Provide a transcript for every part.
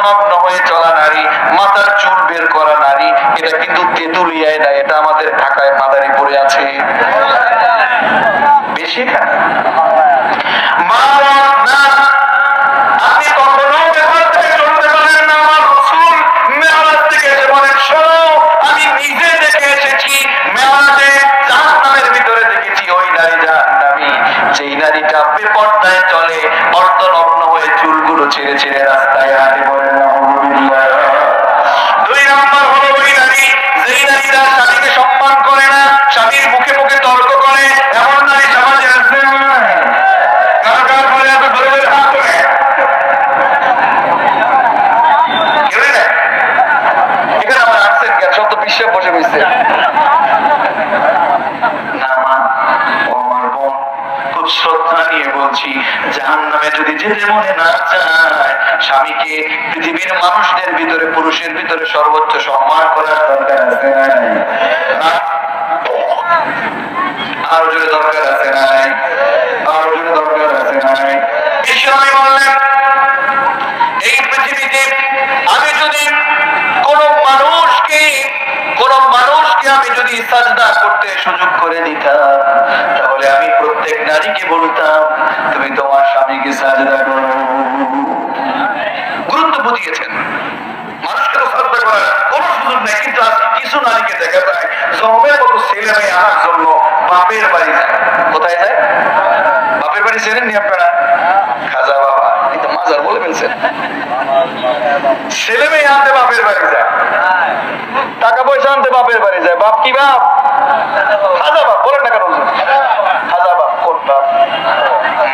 অর্ধনগ্ন হয়ে চলা নারী, মাথার চুল বের করা নারী, এটা কিন্তু তেতুলিয়ায় না এটা আমাদের ঢাকায় মাদারীপুরে আছে। বেশি এখানে? মা শ্রদ্ধা সর্বোচ্চ সম্মান করার দরকার আছে জোরে দরকার আছে নাই? আরও জোরে দরকার আছে নাই? বিশ্বনবী বললেন জমের মতো ছেলে মেয়ে আনার জন্য বাপের বাড়ি যায়। কোথায় যায়? বাপের বাড়ি চেনেন নি আপনারা? খাজা বাবা। কিন্তু মাজার বলে ফেলছেন। ছেলে মেয়ে আনতে বাপের বাড়ি যায়। টাকা পয়সা আনতে বাপের বাড়ি যায়। বাপ কি বাপ? খাজা বাপ। বলেন না কেন? খাজা বাপ। কোন বাপ?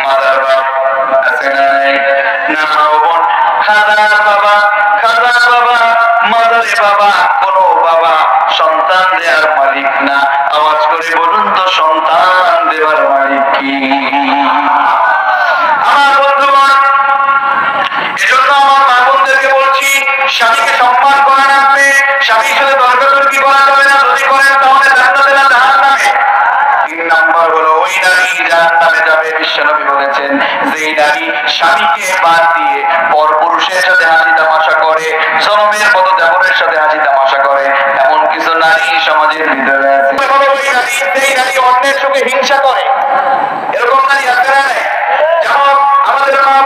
মাদার বাপ আছে না? না স্বামীর সাথে করা যাবে না? যদি করেন তাহলে জান্নাতে না জাহান্নামে? তিন নাম্বার হলো, ওই নারী জাহান্নামে যাবে বিশ্বনবী বলেছেন। যে নারী স্বামীকে বাদ দিয়ে পর পুরুষের সাথে হাসি করে, এরকম নারী নাই? যেমন আমাদের মা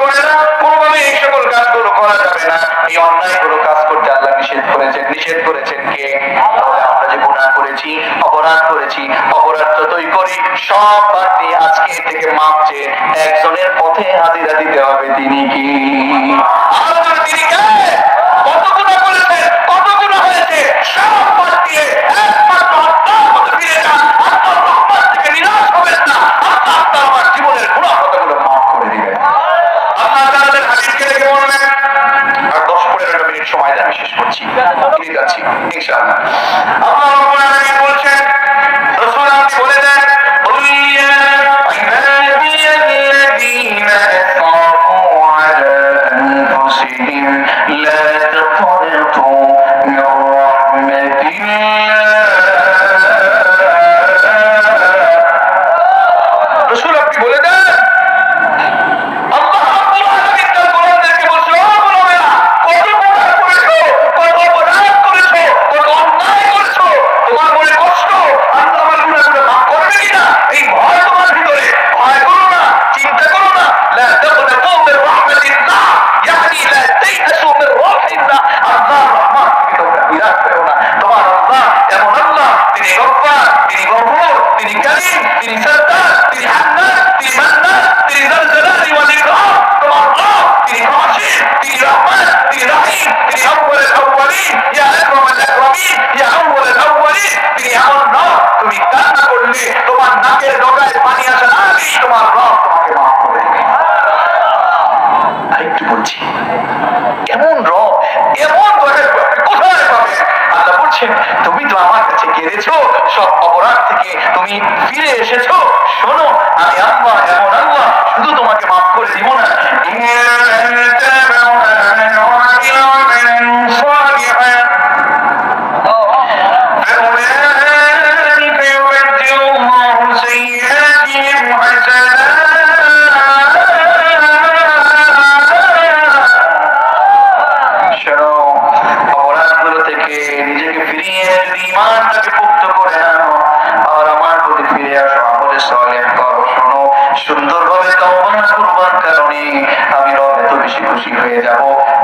করা যাবে না, এই অন্যায় নিষেধ করেছেন নিষেধ করেছেন কে? আমরা যে গুণা করেছি, অপরাধ করেছি, অপরাধ যতই করি, সব বাদ দিয়ে আজকে থেকে মাপছে একজনের পথে হাজিরা দিতে হবে, তিনি কে? Exacto. তুমি ফিরে এসেছ। শোনো আমি আল্লাহ এমন আল্লাহ শুধু তোমাকে মাফ করে দিব না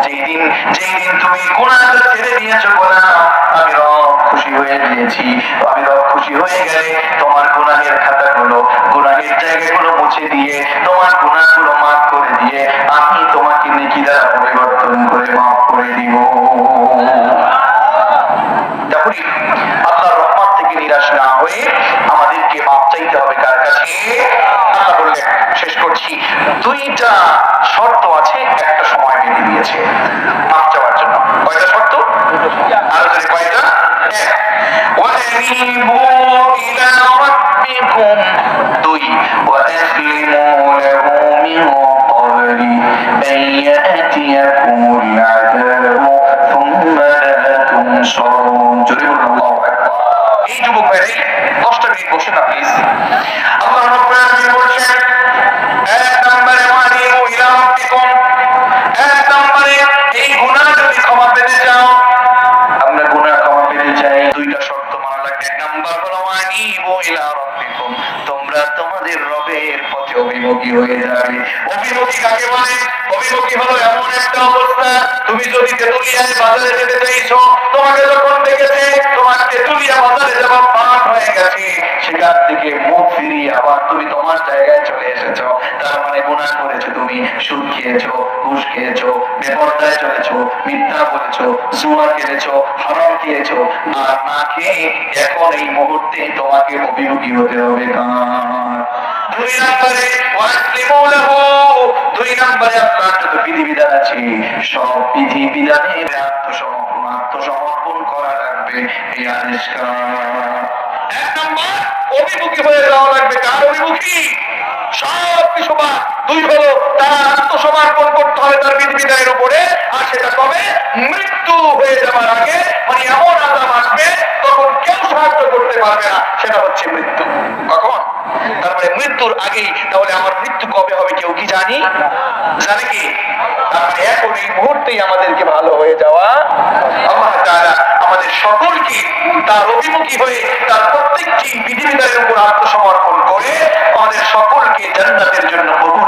যেই দিন যেই দিন তুমি গুণাটা ছেড়ে দিয়েছ গোনা, আমি রব খুশি হয়ে গিয়েছি আমি রব খুশি হয়ে গেলে তোমার গুনাহের খাতাগুলো গুনাহের জায়গাগুলো মুছে দিয়ে তোমার গুনাহগুলো মাফ করে দিয়ে আমি তোমাকে নেকি দ্বারা পরিবর্তন করে মাফ করে দিব। তখনই আল্লাহর রহমত থেকে নিরাশ না হয়ে আমাদেরকে মাপ চাইতে হবে কার কাছে? আল্লাহ শেষ করছি। দুইটা শর্ত وأنيبوا إلى ربكم দুই পথে অভিমুখী হয়ে যাবে। অভিমুখী কাকে বলে? অভিমুখী হলো এমন একটা অবস্থা, তুমি যদি তেতুলিয়ায় বাজারে যেতে চাইছো, তোমাকে যখন দেখেছে, তোমার তেতুলিয়া বাজারে যাওয়া পাঠ হয়ে গেছে। সেখান থেকে মুখ ফিরিয়ে আবার তুমি তোমার জায়গায় চলে এসেছ। তার মানে গুনাহ করেছ তুমি, সুদ খেয়েছো, ঘুষ খেয়েছো, বেপরদায় চলেছো, মিথ্যা বলেছ, জুয়া খেলেছো, হারাম খেয়েছো। আর না খেয়ে এখন এই মুহূর্তে তোমাকে অভিমুখী হতে হবে। কার? দুই নম্বরে দুই নম্বরে আপনার যত বিধিবিধান আছে, সব বিধিবিধানে আত্মসমর্পণ আত্মসমর্পণ করা লাগবে, এই আবিষ্কার এক নম্বর, অভিমুখী হয়ে যাওয়া লাগবে, কার অভিমুখী? সব কিছু বা দুই হলো তার আত্মসমর্পণ করতে হবে তার বিধিবিধানের উপরে, আর সেটা কবে? মৃত্যু হয়ে যাওয়ার আগে মানে এমন আজাব আসবে, তখন কেউ সাহায্য করতে পারবে না, সেটা হচ্ছে মৃত্যু। কখন? তারপরে মৃত্যুর আগেই, তাহলে আমার মৃত্যু কবে হবে কেউ কি জানি? জানে কি? তারপরে এখন এই মুহূর্তেই আমাদেরকে ভালো হয়ে যাওয়া আল্লাহ তারা আমাদের সকলকে তার অভিমুখী হয়ে তার প্রত্যেকটি বিধিবিধানের উপর আত্মসমর্পণ করে আমাদের সকলকে জান্নাতের জন্য কবুল